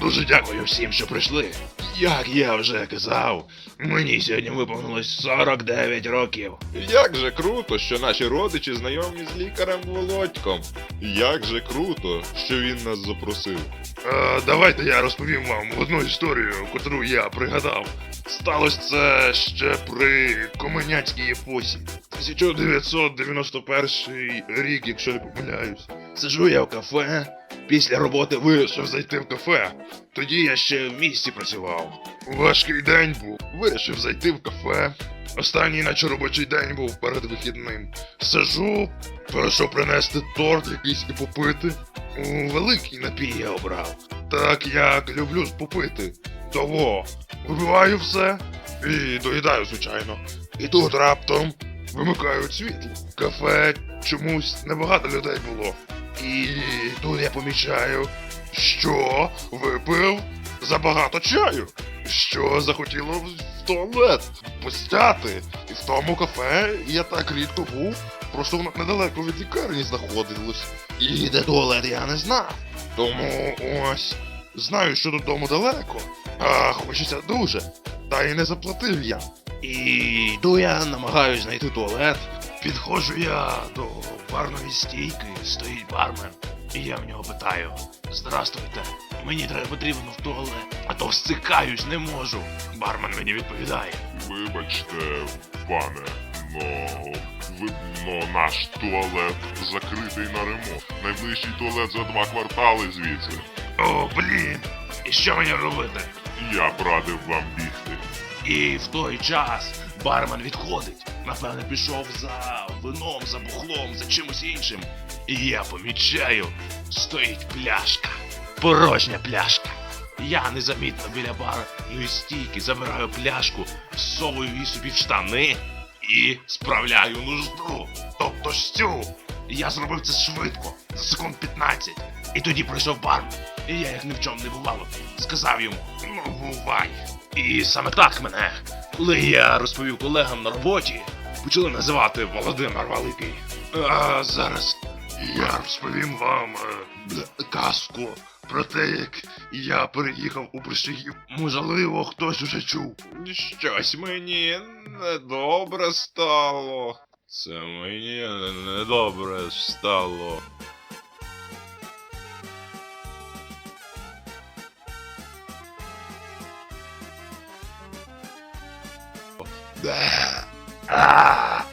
Дуже дякую всім, що прийшли. Як я вже казав, мені сьогодні виповнилось 49 років. Як же круто, що наші родичі знайомі з лікарем Володьком. Як же круто, що він нас запросив. Е, давайте я розповім вам одну історію, котру я пригадав. Сталося це ще при комуняцькій епосі. 1991 рік, якщо не помиляюсь. Сижу я в кафе. Після роботи вирішив зайти в кафе. Тоді я ще в місті працював. Важкий день був. Вирішив зайти в кафе. Останній наче робочий день був перед вихідним. Сижу, прийшов принести торт якийсь і попити. Великий напій я обрав. Так як люблю попити. Того. Вибиваю все і доїдаю, звичайно. І тут раптом вимикають світло. Кафе чомусь небагато людей було. І тут я помічаю, що випив забагато чаю. Що захотіло в туалет постяти. І в тому кафе я так рідко був. Просто воно недалеко від лікарні знаходилось. І де туалет я не знав. Тому ось знаю, що додому далеко, а хочеться дуже. Та й не заплатив я. І йду я, намагаюсь знайти туалет. Підходжу я до барної стійки, стоїть бармен. І я в нього питаю: Здравствуйте, мені треба потрібно в туалет, а то всикаюсь, не можу. Бармен мені відповідає. Вибачте, пане, но видно наш туалет закритий на ремонт. Найближчий туалет за два квартали звідси. О, блін! І що мені робити? Я б радив вам бігти. І в той час бармен відходить. Напевне, пішов за вином, за бухлом, за чимось іншим. І я помічаю, стоїть пляшка. Порожня пляшка. Я незамітно біля барної стійки забираю пляшку, всовую її собі в штани і справляю нужду. Тобто ж. Я зробив це швидко, за секунд 15. І тоді прийшов бармен. І я, як ні в чому не бувало, сказав йому: ну бувай. І саме так мене, коли я розповів колегам на роботі, почали називати Володимир Великий. А зараз я розповім вам е, казку про те, як я переїхав у Брещагів. Можливо, хтось уже чув. Щось мені недобре стало. Це мені недобре стало. Ah.